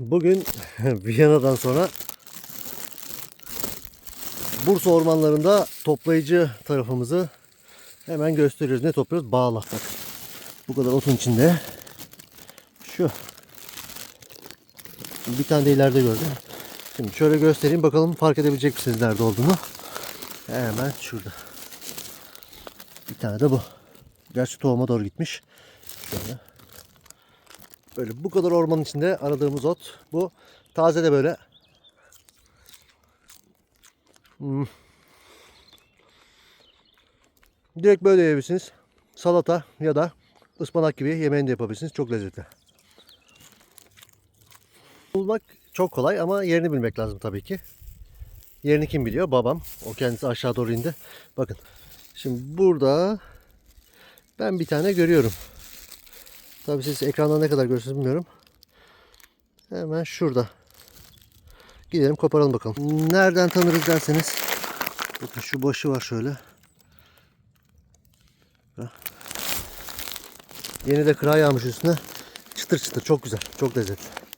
Bugün Viyana'dan sonra Bursa ormanlarında toplayıcı tarafımızı hemen gösteriyoruz. Ne topluyoruz? Bağla. Bak. Bu kadar otun içinde. Şu. Bir tane de ileride gördüm. Şimdi şöyle göstereyim bakalım fark edebilecek misiniz nerede olduğunu. Hemen şurada. Bir tane de bu. Gerçi tohuma doğru gitmiş. Şöyle. Böyle bu kadar ormanın içinde aradığımız ot. Bu taze de böyle. Hmm. Direkt böyle yiyebilirsiniz. Salata ya da ıspanak gibi yemeğini de yapabilirsiniz. Çok lezzetli. Bulmak çok kolay ama yerini bilmek lazım tabii ki. Yerini kim biliyor? Babam. O kendisi aşağı doğru indi. Bakın. Şimdi burada ben bir tane görüyorum. Tabii siz ekranda ne kadar görürsünüz bilmiyorum. Hemen şurada. Gidelim koparalım bakalım. Nereden tanırız derseniz. Bakın şu başı var şöyle. Yeni de kıra yağmış üstüne. Çıtır çıtır çok güzel. Çok lezzetli.